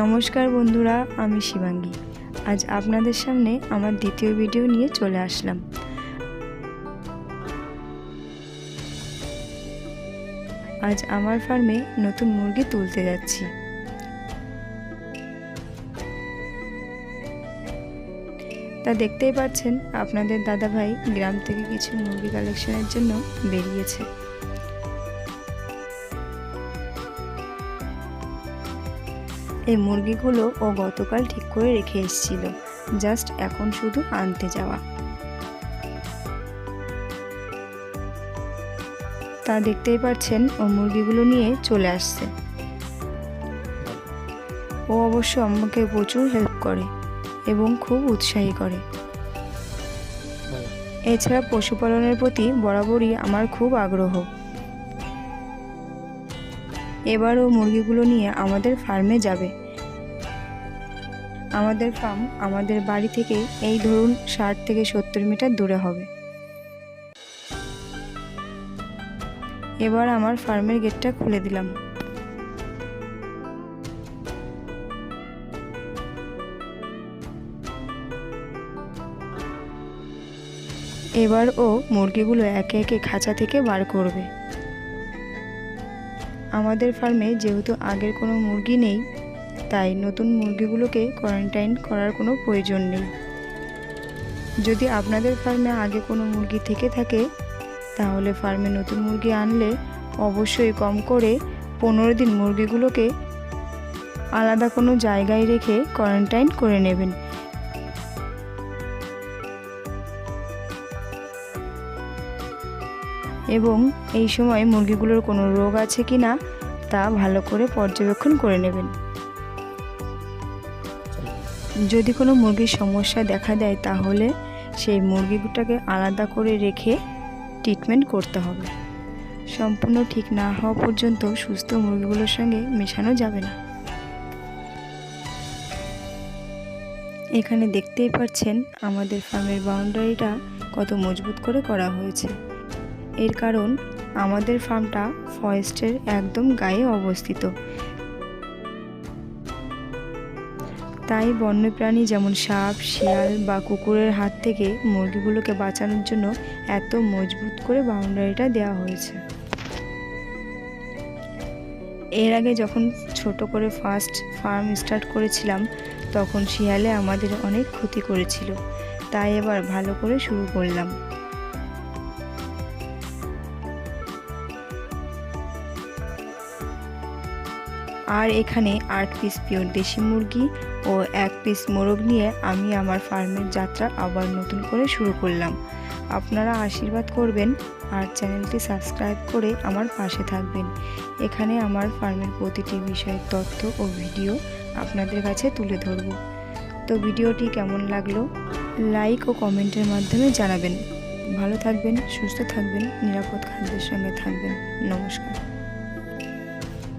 নমস্কার বন্ধুরা, আমি শিবাঙ্গী। আজ আপনাদের সামনে আমার দ্বিতীয় ভিডিও নিয়ে চলে আসলাম। আজ আমার ফার্মে নতুন মুরগি তুলতে যাচ্ছি। তা দেখতেই পাচ্ছেন, আপনাদের দাদাভাই গ্রাম থেকে কিছু মুরগি কালেকশনের জন্য বেরিয়েছে। এই মুরগিগুলো ও গতকাল ঠিক করে রেখে এসেছিল। জাস্ট এখন শুধু আনতে যাওয়া। তা দেখতেই পাচ্ছেন ও মুরগিগুলো নিয়ে চলে আসছে। ও অবশ্য আমাকে প্রচুর হেল্প করে এবং খুব উৎসাহী করে। এছাড়া পশুপালনের প্রতি বরাবরই আমার খুব আগ্রহ। এবারও মুরগিগুলো নিয়ে আমাদের ফার্মে যাবে। আমাদের ফার্ম আমাদের বাড়ি থেকে এই ধরুন ষাট থেকে সত্তর মিটার দূরে হবে। এবার আমার ফার্মের গেটটা খুলে দিলাম। এবার ও মুরগিগুলো একে একে খাঁচা থেকে বার করবে। আমাদের ফার্মে যেহেতু আগের কোনো মুরগি নেই, তাই নতুন মুরগিগুলোকে কোয়ারেন্টাইন করার কোনো প্রয়োজন নেই। যদি আপনাদের ফার্মে আগে কোনো মুরগি থেকে থাকে, তাহলে ফার্মে নতুন মুরগি আনলে অবশ্যই কম করে পনেরো দিন মুরগিগুলোকে আলাদা কোনো জায়গায় রেখে কোয়ারেন্টাইন করে নেবেন। এবং এই সময় মুরগিগুলোর কোনো রোগ আছে কি না, তা ভালো করে পর্যবেক্ষণ করে নেবেন। যদি কোনো মুরগির সমস্যা দেখা দেয়, তাহলে সেই মুরগিটাকে আলাদা করে রেখে ট্রিটমেন্ট করতে হবে। সম্পূর্ণ ঠিক না হওয়া পর্যন্ত সুস্থ মুরগিগুলোর সঙ্গে মেশানো যাবে না। এখানে দেখতেই পাচ্ছেন, আমাদের ফার্মের বাউন্ডারিটা কত মজবুত করে করা হয়েছে। এর কারণ আমাদের ফার্মটা ফরেস্টের একদম গায়ে অবস্থিত। তাই বন্যপ্রাণী যেমন সাপ, শিয়াল বা কুকুরের হাত থেকে মুরগিগুলোকে বাঁচানোর জন্য এত মজবুত করে বাউন্ডারিটা দেওয়া হয়েছে। এর আগে যখন ছোট করে ফার্স্ট ফার্ম স্টার্ট করেছিলাম, তখন শিয়ালে আমাদের অনেক ক্ষতি করেছিল। তাই এবার ভালো করে শুরু করলাম। আর এখানে আট পিস পিওর দেশি মুরগি ও এক পিস মোরগ নিয়ে আমি আমার ফার্মের যাত্রা আবার নতুন করে শুরু করলাম। আপনারা আশীর্বাদ করবেন আর চ্যানেলটি সাবস্ক্রাইব করে আমার পাশে থাকবেন। এখানে আমার ফার্মের প্রতিটি বিষয়ের তথ্য ও ভিডিও আপনাদের কাছে তুলে ধরব। তো ভিডিওটি কেমন লাগল? লাইক ও কমেন্টের মাধ্যমে জানাবেন। ভালো থাকবেন, সুস্থ থাকবেন, নিরাপদ খাদ্যের সঙ্গে থাকবেন। নমস্কার।